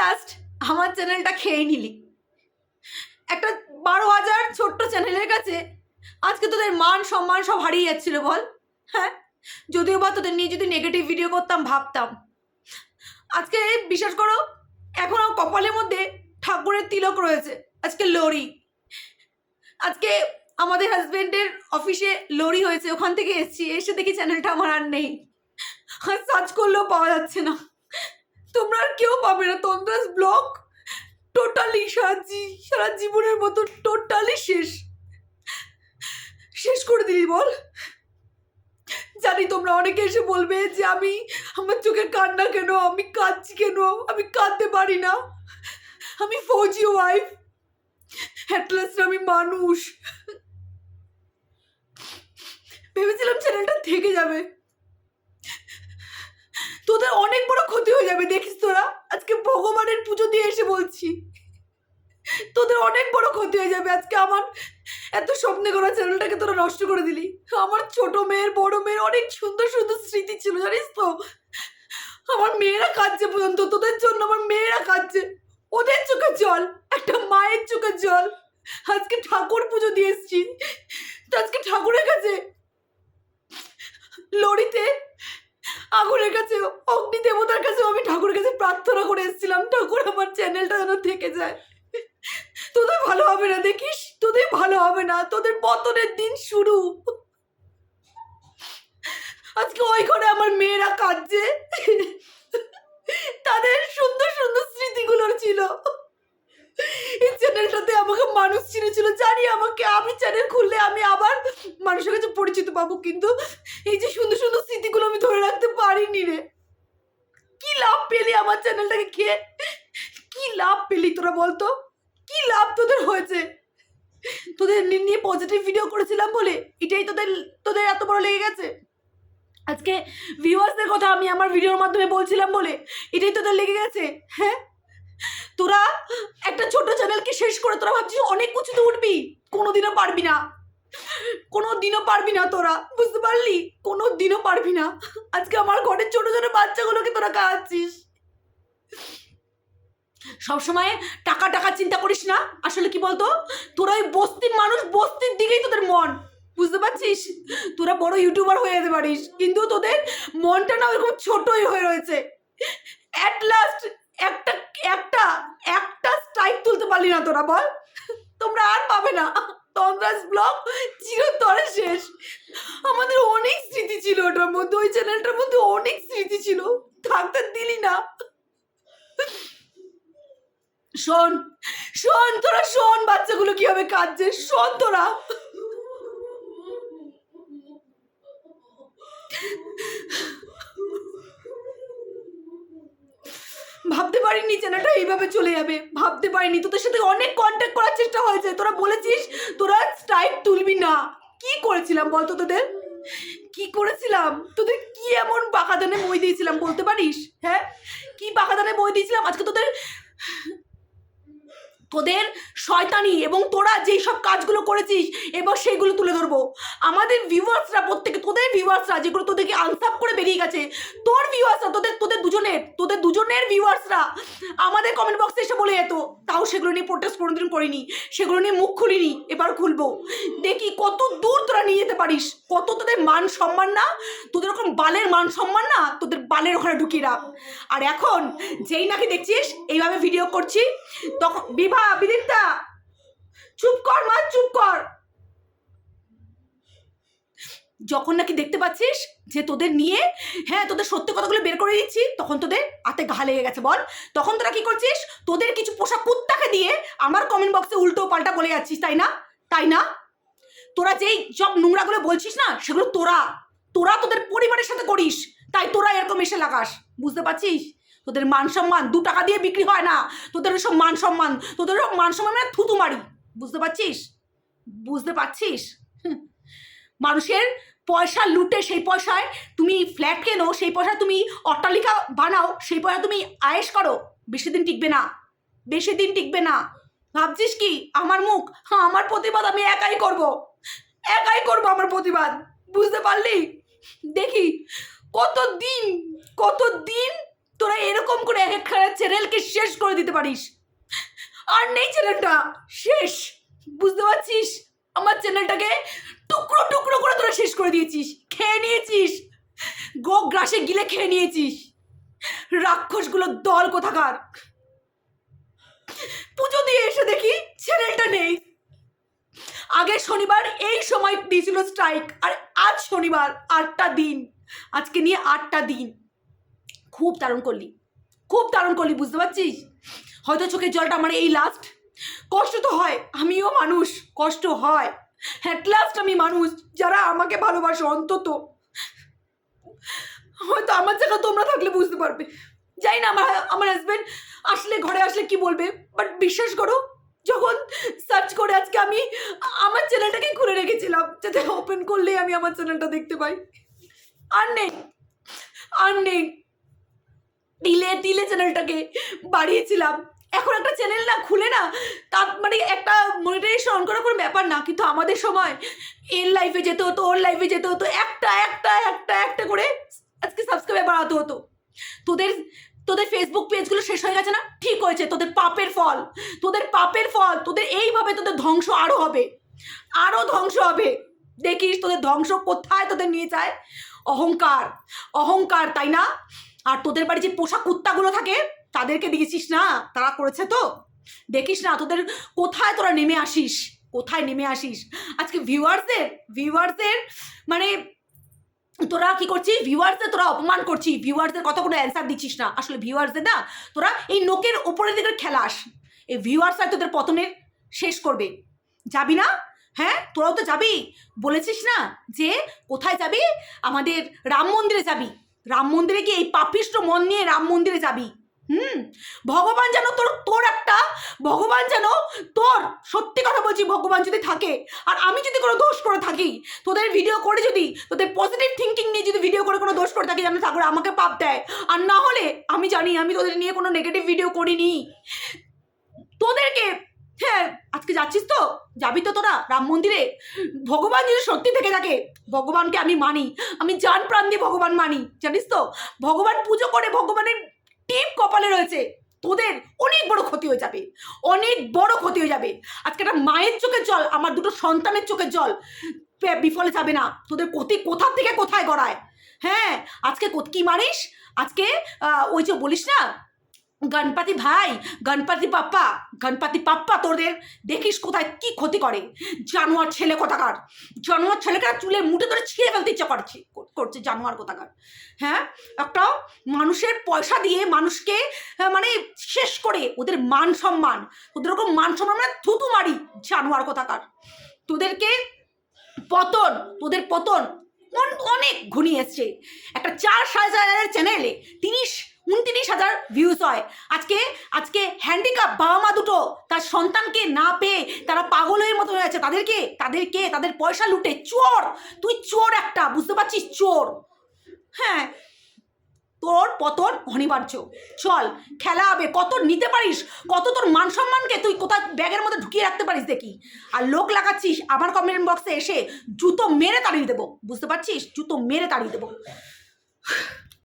Last আমার চ্যানেলটা খেয়ে নিলি। একটা বারো হাজার ছোট্ট চ্যানেলের কাছে আজকে তোদের মান সম্মান সব হারিয়ে যাচ্ছিল বল হ্যাঁ? যদিও বা তোদের নিয়ে যদি নেগেটিভ ভিডিও করতাম, ভাবতাম। আজকে বিশ্বাস করো এখনও কপালের মধ্যে ঠাকুরের তিলক রয়েছে, আজকে লরি। আজকে আমাদের হাজবেন্ডের অফিসে লরি হয়েছে, ওখান থেকে এসেছি, এসে দেখি চ্যানেলটা আমার আর নেই। সার্চ করলেও পাওয়া যাচ্ছে না। তোমরা আর কেউ পাবে না, তন্দ্রাস ব্লক টোটালি সারা সারা জীবনের মতো টোটালি শেষ। শেষ করে দিলি বল। জানি তোমরা অনেকে এসে বলবে যে আমি, আমার চোখে কান্না কেন, আমি কাঁদছি কেন, আমি কাঁদতে পারি না। আমি ফৌজি ওয়াইফ অ্যাটলাস্ট আমি মানুষ। ভেবেছিলাম চ্যানেলটা থেকে যাবে। তোদের অনেক বড় ক্ষতি হয়ে যাবে, দেখিস তোরা। আজকে ভগবানের পুজো দিয়ে এসে বলছি। তোদের অনেক বড় ক্ষতি হয়ে যাবে, আজকে আমার এত স্বপ্নে করা চ্যানেলটাকে তোরা নষ্ট করে দিলি। আমার ছোট মেয়ের, বড় মেয়ের অনেক সুন্দর সুন্দর স্মৃতি ছিল, জানিস তো? আমার মেয়েরা কাঁদছে পর্যন্ত, তোদের জন্য আমার মেয়েরা কাঁদছে। ওদের চোখে জল, একটা মায়ের চোখে জল। আজকে ঠাকুর পুজো দিয়ে এসছি। আজকে ঠাকুরের কাছে লড়িতে আগুনের কাছে, অগ্নি দেবতার কাছে আমি ঠাকুরের কাছে প্রার্থনা করে এসেছিলাম। ঠাকুর আমার চ্যানেলটা যেন থেকে যায়। তোদের ভালো হবে না দেখিস? তোদের ভালো হবে না। তোদের পতনের দিন শুরু। আজকে ওই ঘরে আমার মেয়েরা কাঁদছে। তাদের সুন্দর সুন্দর স্মৃতিগুলো ছিল। এই চ্যানেলটাতে আমাকে মানুষ চিনেছিল। জানি আমাকে, আমি চ্যানেল খুললে আমি আবার মানুষের কাছে পরিচিত পাবো, কিন্তু এই যে সুন্দর সুন্দর স্মৃতিগুলো আমি ধরে রাখতে পারিনি রে। কি লাভ পেলি আমার চ্যানেলটাকে খেয়ে? কি লাভ পেলি তোরা বলতো? কি লাভ তোদের হয়েছে? তোদের নিয়ে পজিটিভ ভিডিও করেছিলাম বলে? এটাই তোদের তোদের এত বড় লেগে গেছে? আজকে ভিউয়ার্সদের কথা আমি আমার ভিডিওর মাধ্যমে বলছিলাম বলে? এটাই তোদের লেগে গেছে? হ্যাঁ? তোরা একটা ছোট চ্যানেলকে শেষ করে, তোরা ভাবছিস অনেক কিছুতে উঠবি। কোনোদিনও পারবি না। কোনো দিনও পারবি না তোরা। বুঝতে পারলি? কোনো দিনও পারবি না। আজকে আমার ঘরের ছোট ছোট বাচ্চাগুলোকে তোরা খাওয়াচ্ছিস। সবসময় টাকা টাকা চিন্তা করিস না। আসলে কি বলতো? তোরা ওই বস্তির মানুষ, বস্তির দিকেই তোদের মন। বুঝতে পারছিস? তোরা বড় ইউটিউবার হয়ে যেতে পারিস। কিন্তু তোদের মনটা না ওরকম ছোটই হয়ে রয়েছে অ্যাট লাস্ট একটা একটা একটা স্ট্রাইক তুলতে পারলি না তোরা, বল। তোমরা আর পাবে না। তন্দ্রাস ব্লগ চিরতরে শেষ। আমাদের অনেক স্মৃতি ছিল ওটার মধ্যে, ওই চ্যানেলটার মধ্যে অনেক স্মৃতি ছিল। থাকতে দিলি না। শোন শোন তোরা, শোন বাচ্চাগুলো কি কীভাবে কাঁদছে। শোন তোরা ভাবতে পারিনি চেনাটা এইভাবে চলে যাবে। ভাবতে পারিনি। তোদের সাথে অনেক কন্ট্যাক্ট করার চেষ্টা হয়েছে। তোরা বলেছিস, তোরা স্ট্রাইক তুলবি না। কি করেছিলাম বলতো তোদের? কি করেছিলাম? তোদের কি এমন বাঁকাদানে বই দিয়েছিলাম বলতে পারিস? হ্যাঁ? কি বাঁকাদানে বই দিয়েছিলাম? আজকে তোদের তোদের শয়তানি এবং তোরা যেই সব কাজগুলো করেছিস, এবার সেইগুলো তুলে ধরবো। আমাদের ভিউয়ার্সরা প্রত্যেকে, তোদের ভিউয়ার্সরা যেগুলো তোদেরকে আনসাপ করে বেরিয়ে গেছে, তোর ভিউয়ার্সরা তোদের তোদের দুজনের তোদের দুজনের ভিউয়ার্সরা আমাদের কমেন্ট বক্সে এসে বলে যেত, তাও সেগুলো নিয়ে প্রোটেস্ট কোনোদিন করিনি, সেগুলো নিয়ে মুখ খুলিনি, এবার খুলবো। দেখি কত দূর তোরা নিয়ে যেতে পারিস, কত তোদের মান সম্মান না, তোদের ওরকম বালের মান সম্মান না, তোদের বালের ওখানে ঢুকিয়ে রাখ। আর এখন যেই নাকি দেখছিস, এইভাবে ভিডিও করছি তখন বিভা চুপ কর মা, চুপ কর। যখন নাকি দেখতে পাচ্ছিস যে তোদের নিয়ে হ্যাঁ তোদের সত্যি কথাগুলো বের করে দিচ্ছি তখন তোদের হাতে ঘা লেগে গেছে, বল। তখন তোরা কি করছিস? তোদের কিছু পোষা কুত্তাকে দিয়ে আমার কমেন্ট বক্সে উল্টো পাল্টা বলে যাচ্ছিস, তাই না? তাই না? তোরা যেই সব নোংরাগুলো বলছিস না, সেগুলো তোরা। তোরা তোদের পরিবারের সাথে করিস, তাই তোরা এরকম এসে লাগাস, বুঝতে পারছিস? তোদের মান সম্মান দু টাকা দিয়ে বিক্রি হয় না। তোদের সব মান সম্মান, তোদের সব মান সম্মান মানে থুতু মারি। বুঝতে পারছিস? বুঝতে পারছিস। মানুষের পয়সা লুটে সেই পয়সায় তুমি ফ্ল্যাট কেনো, সেই পয়সায় তুমি অট্টালিকা বানাও, সেই পয়সা তুমি আয়েস করো। বেশি দিন টিকবে না। বেশি দিন টিকবে না। ভাবছিস কি? আমার মুখ হ্যাঁ আমার প্রতিবাদ আমি একাই করব। একাই করব আমার প্রতিবাদ। বুঝতে পারলি? দেখি কত দিন কত দিন তোরা এরকম করে এক একখানা চ্যানেলকে শেষ করে দিতে পারিস। আর নেই চ্যানেলটা, শেষ। বুঝতে পারছিস? আমার চ্যানেলটাকে টুকরো টুকরো করে তোরা শেষ করে দিয়েছিস। খেয়ে নিয়েছিস। গো গ্রাসে গিলে খেয়ে নিয়েছিস। রাক্ষসগুলো দল কোথাকার? পুজো দিয়ে এসে দেখি চ্যানেলটা নেই। আগে শনিবার, এই সময় দিয়েছিল স্ট্রাইক। আর আজ শনিবার, আটটা দিন। আজকে নিয়ে আটটা দিন। খুব দারুণ করলি। খুব দারুণ করলি, বুঝতে পারছিস? হয়তো চোখের জলটা আমার এই লাস্ট কষ্ট তো হয়, আমিও মানুষ, কষ্ট হয়। অ্যাট লাস্ট আমি মানুষ, যারা আমাকে ভালোবাসে অন্তত। হয়তো আমার জায়গা তোমরা থাকলে বুঝতে পারবে। জানি না, আমার আমার হাজব্যান্ড আসলে ঘরে আসলে কি বলবে বাট বিশ্বাস করো, যখন সার্চ করে আজকে আমি আমার চ্যানেলটাকে খুলে রেখেছিলাম, যাতে ওপেন করলেই আমি আমার চ্যানেলটা দেখতে পাই। আর নেই আর নেই। তিলে তিলে চ্যানেলটাকে বাড়িয়েছিলাম। এখন একটা চ্যানেল না খুলে না, তার মানে একটা মনিটাইজেশন অন করার কোনো ব্যাপার না, কিন্তু আমাদের সময় এর লাইফে যেতে হতো ওর লাইফে যেতে হতো একটা একটা একটা একটা করে আজকে সাবস্ক্রাইবার বাড়াতে হতো। তোদের তোদের ফেসবুক পেজগুলো শেষ হয়ে গেছে না? ঠিক হয়েছে, তোদের পাপের ফল, তোদের পাপের ফল, তোদের এইভাবে তোদের ধ্বংস আরও হবে আরও ধ্বংস হবে। দেখিস তোদের ধ্বংস কোথায় তোদের নিয়ে যায়? অহংকার অহংকার, তাই না? আর তোদের বাড়ি যে পোষা কুত্তাগুলো থাকে, তাদেরকে দেখেছিস না? তারা করেছে তো? দেখিস না, তোদের কোথায় তোরা নেমে আসিস? কোথায় নেমে আসিস? আজকে ভিউয়ার্সদের ভিউয়ার্সদের মানে তোরা কি করছিস? ভিউয়ার্সদের তোরা অপমান করছিস। ভিউয়ার্সদের কথা কোনো অ্যান্সার দিচ্ছিস না। আসলে ভিউয়ার্সদের না, তোরা এই নোকের উপরের দিকে খেলাস। এই ভিউয়ার্সরা তোদের পতনের শেষ করবে। যাবি না? হ্যাঁ? তোরাও তো যাবি। বলেছিস না যে কোথায় যাবি? আমাদের রাম মন্দিরে যাবি। রাম মন্দিরে কি এই পাপিষ্ট মন নিয়ে রাম মন্দিরে যাবি। হুম? ভগবান যেন তোর তোর একটা, ভগবান যেন তোর, সত্যি কথা বলছি, ভগবান যদি থাকে, আর আমি যদি কোনো দোষ করে থাকি, তোদের ভিডিও করে যদি, তোদের পজিটিভ থিঙ্কিং নিয়ে যদি ভিডিও করে কোনো দোষ করে থাকি যেন ঠাকুর, আমাকে পাপ দেয়। আর না হলে, আমি জানি, আমি তোদের নিয়ে কোনো নেগেটিভ ভিডিও করিনি। তোদেরকে হ্যাঁ আজকে যাচ্ছিস তো? যাবি তো তোরা রাম মন্দিরে? ভগবান যদি সত্যি থেকে থাকে, ভগবানকে আমি মানি। আমি জান প্রাণ দিয়ে ভগবান মানি, জানিস তো? ভগবান পুজো করে ভগবানের টিপ কপালে রয়েছে। তোদের অনেক বড় ক্ষতি হয়ে যাবে। অনেক বড় ক্ষতি হয়ে যাবে। আজকে একটা মায়ের চোখের জল, আমার দুটো সন্তানের চোখের জল বিফলে যাবে না। তোদের ক্ষতি কোথা থেকে কোথায় গড়ায়? হ্যাঁ আজকে কি মানিস আজকে ওই যে বলিস না গণপতি ভাই গণপতি পাপ্পা গণপতি পাপ্পা তোদের দেখিস কোথায় কি ক্ষতি করে? জানোয়ার ছেলে কোথাকার? জানোয়ার ছেলেকে না চুলে মুঠে ধরে ছিঁড়ে ফেলতে ইচ্ছা করছে করছে জানোয়ার কোথাকার? হ্যাঁ? একটা মানুষের পয়সা দিয়ে মানুষকে আহ, মানে শেষ করে ওদের মান সম্মান ওদের ওরকম মান সম্মান মানে থুতু মারি জানোয়ার কোথাকার। তোদেরকে পতন তোদের পতন অন- অনেক ঘনিয়ে এসছে। একটা চার সাড়ে চার চ্যানেলে তিরিশ উনত্রিশ হাজার ভিউজ হয়। আজকে আজকে হ্যান্ডিক্যাপ বাবা মা দুটো, তার সন্তানকে না পেয়ে তারা পাগলের মতো হয়ে আছে। তাদেরকে তাদেরকে, তাদের পয়সা লুটে। চোর! তুই চোর একটা, বুঝতে পারছিস? চোর! হ্যাঁ তোর পতন অনিবার্য। চল, খেলা হবে। কত নিতে পারিস? কত তোর মান সম্মানকে তুই কোথায় ব্যাগের মধ্যে ঢুকিয়ে রাখতে পারিস দেখি? আর লোক লাগাচ্ছিস আমার কমেন্ট বক্সে এসে জুতো মেরে তাড়িয়ে দেবো। বুঝতে পারছিস? জুতো মেরে তাড়িয়ে দেবো।